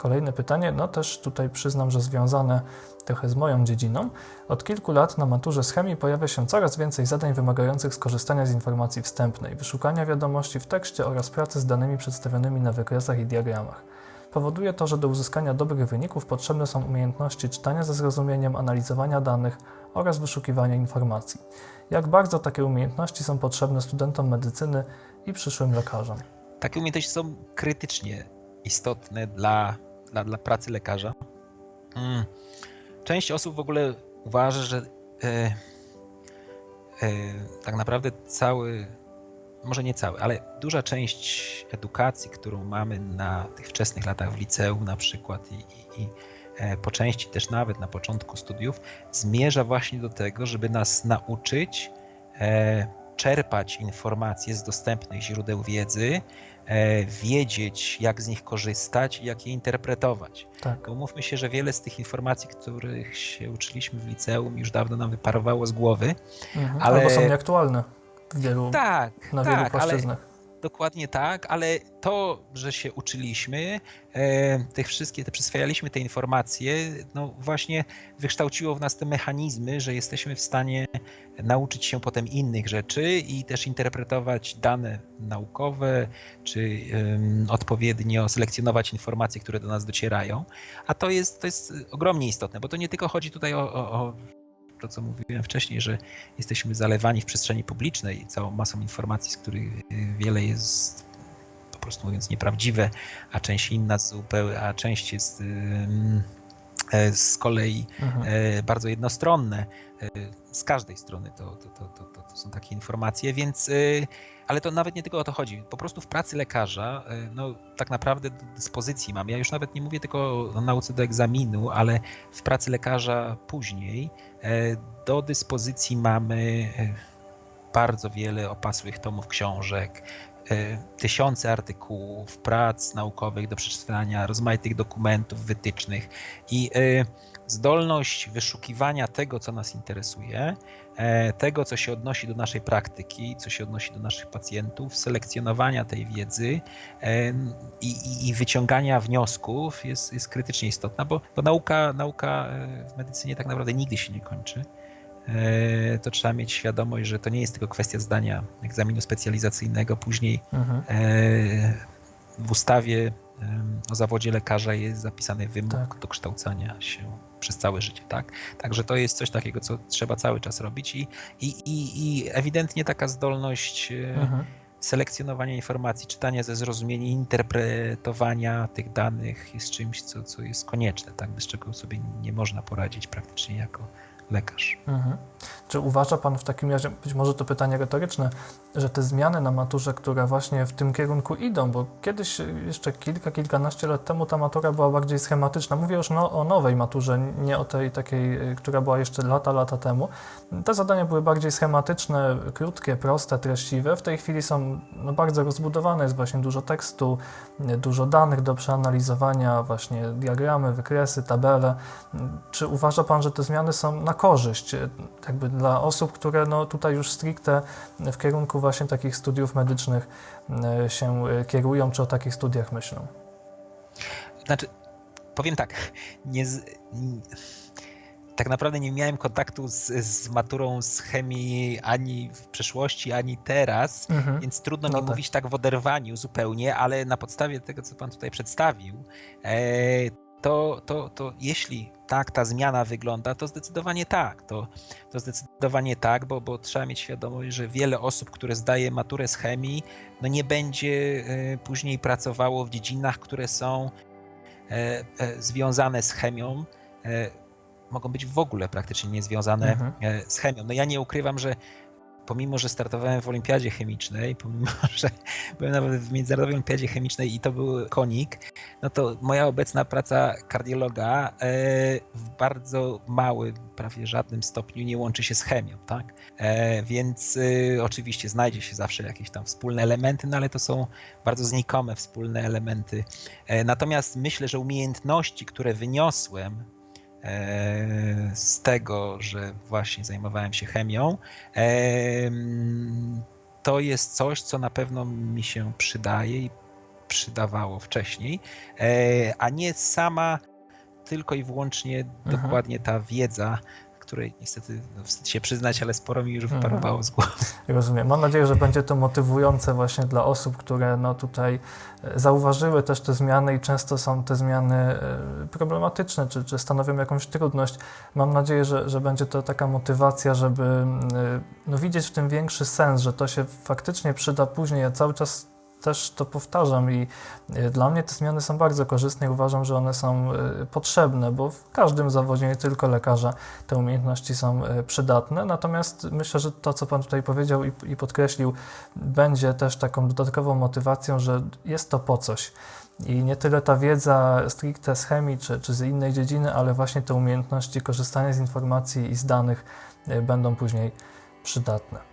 Kolejne pytanie, no też tutaj przyznam, że związane trochę z moją dziedziną. Od kilku lat na maturze z chemii pojawia się coraz więcej zadań wymagających skorzystania z informacji wstępnej, wyszukania wiadomości w tekście oraz pracy z danymi przedstawionymi na wykresach i diagramach. Powoduje to, że do uzyskania dobrych wyników potrzebne są umiejętności czytania ze zrozumieniem, analizowania danych oraz wyszukiwania informacji. Jak bardzo takie umiejętności są potrzebne studentom medycyny i przyszłym lekarzom? Takie umiejętności są krytycznie istotne dla, dla, dla pracy lekarza. Mm. Część osób w ogóle uważa, że e, e, tak naprawdę cały, może nie cały, ale duża część edukacji, którą mamy na tych wczesnych latach w liceum na przykład i, i, i e, po części też nawet na początku studiów, zmierza właśnie do tego, żeby nas nauczyć e, czerpać informacje z dostępnych źródeł wiedzy, e, wiedzieć, jak z nich korzystać i jak je interpretować. Tak. Bo umówmy się, że wiele z tych informacji, których się uczyliśmy w liceum, już dawno nam wyparowało z głowy. Mhm. Ale- Albo są nieaktualne wielu, Tak, na wielu tak, ale płaszczyznach. Dokładnie tak, ale to, że się uczyliśmy, e, tych wszystkie, te przyswajaliśmy te informacje, no właśnie wykształciło w nas te mechanizmy, że jesteśmy w stanie nauczyć się potem innych rzeczy i też interpretować dane naukowe, czy em, odpowiednio selekcjonować informacje, które do nas docierają. A to jest, to jest ogromnie istotne, bo to nie tylko chodzi tutaj o, o, o to, co mówiłem wcześniej, że jesteśmy zalewani w przestrzeni publicznej całą masą informacji, z których y, wiele jest po prostu mówiąc nieprawdziwe, a część inna zupełnie, a część jest z kolei Mhm. e, bardzo jednostronne. E, Z każdej strony to, to, to, to, to, są takie informacje, więc e, ale to nawet nie tylko o to chodzi. Po prostu w pracy lekarza, e, no tak naprawdę do dyspozycji mam. Ja już nawet nie mówię tylko o nauce do egzaminu, ale w pracy lekarza później e, do dyspozycji mamy e, bardzo wiele opasłych tomów książek, e, tysiące artykułów, prac naukowych do przeczytania, rozmaitych dokumentów, wytycznych i e, zdolność wyszukiwania tego, co nas interesuje, e, tego, co się odnosi do naszej praktyki, co się odnosi do naszych pacjentów, selekcjonowania tej wiedzy i, i, i wyciągania wniosków jest, jest krytycznie istotna, bo, bo nauka, nauka e, w medycynie tak naprawdę nigdy się nie kończy. E, To trzeba mieć świadomość, że to nie jest tylko kwestia zdania egzaminu specjalizacyjnego. Później Mhm. e, w ustawie o zawodzie lekarza jest zapisany wymóg Tak. do kształcenia się przez całe życie, tak? Także to jest coś takiego, co trzeba cały czas robić i, i, i, i ewidentnie taka zdolność e, Mhm. selekcjonowania informacji, czytania ze zrozumieniem, interpretowania tych danych jest czymś, co, co jest konieczne, tak? Bez czego sobie nie można poradzić praktycznie jako lekarz. Mhm. Czy uważa Pan w takim razie, być może to pytanie retoryczne, że te zmiany na maturze, które właśnie w tym kierunku idą, bo kiedyś y, jeszcze kilka, kilkanaście lat temu ta matura była bardziej schematyczna. Mówię już no, o nowej maturze, nie o tej takiej, y, która była jeszcze lata, lata temu. Te zadania były bardziej schematyczne, krótkie, proste, treściwe. W tej chwili są no, bardzo rozbudowane, jest właśnie dużo tekstu, y, dużo danych do przeanalizowania, właśnie diagramy, wykresy, tabele. Czy uważa Pan, że te zmiany są na korzyść e, jakby dla osób, które no tutaj już stricte w kierunku właśnie takich studiów medycznych e, się e, kierują, czy o takich studiach myślą? Znaczy, powiem tak, nie z, n- tak naprawdę nie miałem kontaktu z, z maturą z chemii ani w przeszłości, ani teraz, Mhm. więc trudno No mi tak. mówić tak w oderwaniu zupełnie, ale na podstawie tego, co Pan tutaj przedstawił, e, to, to, to jeśli tak ta zmiana wygląda, to zdecydowanie tak. To, to zdecydowanie tak, bo, bo trzeba mieć świadomość, że wiele osób, które zdaje maturę z chemii, no nie będzie e, później pracowało w dziedzinach, które są e, e, związane z chemią, mogą być w ogóle praktycznie niezwiązane Mhm. z chemią. No ja nie ukrywam, że pomimo, że startowałem w olimpiadzie chemicznej, pomimo, że byłem nawet w międzynarodowej olimpiadzie chemicznej i to był konik, no to moja obecna praca kardiologa e, w bardzo małym, prawie żadnym stopniu nie łączy się z chemią, tak? E, Więc e, oczywiście znajdzie się zawsze jakieś tam wspólne elementy, no ale to są bardzo znikome wspólne elementy. Natomiast myślę, że umiejętności, które wyniosłem z tego, że właśnie zajmowałem się chemią, em, to jest coś, co na pewno mi się przydaje i przydawało wcześniej, e, a nie sama tylko i wyłącznie dokładnie ta wiedza, której niestety no, wstyd się przyznać, ale sporo mi już Mhm. wyparowało z głowy. Rozumiem. Mam nadzieję, że będzie to motywujące właśnie dla osób, które no tutaj e, zauważyły też te zmiany i często są te zmiany e, problematyczne, czy, czy stanowią jakąś trudność. Mam nadzieję, że, że będzie to taka motywacja, żeby mm, e, no, widzieć w tym większy sens, że to się faktycznie przyda później. Ja cały czas też to powtarzam i e, dla mnie te zmiany są bardzo korzystne i uważam, że one są e, potrzebne, bo w każdym zawodzie, nie tylko lekarza, te umiejętności są e, przydatne. Natomiast myślę, że to, co Pan tutaj powiedział i, podkreślił, będzie też taką dodatkową motywacją, że jest to po coś. I nie tyle ta wiedza stricte z chemii czy, czy z innej dziedziny, ale właśnie te umiejętności korzystania z informacji i z danych będą później przydatne.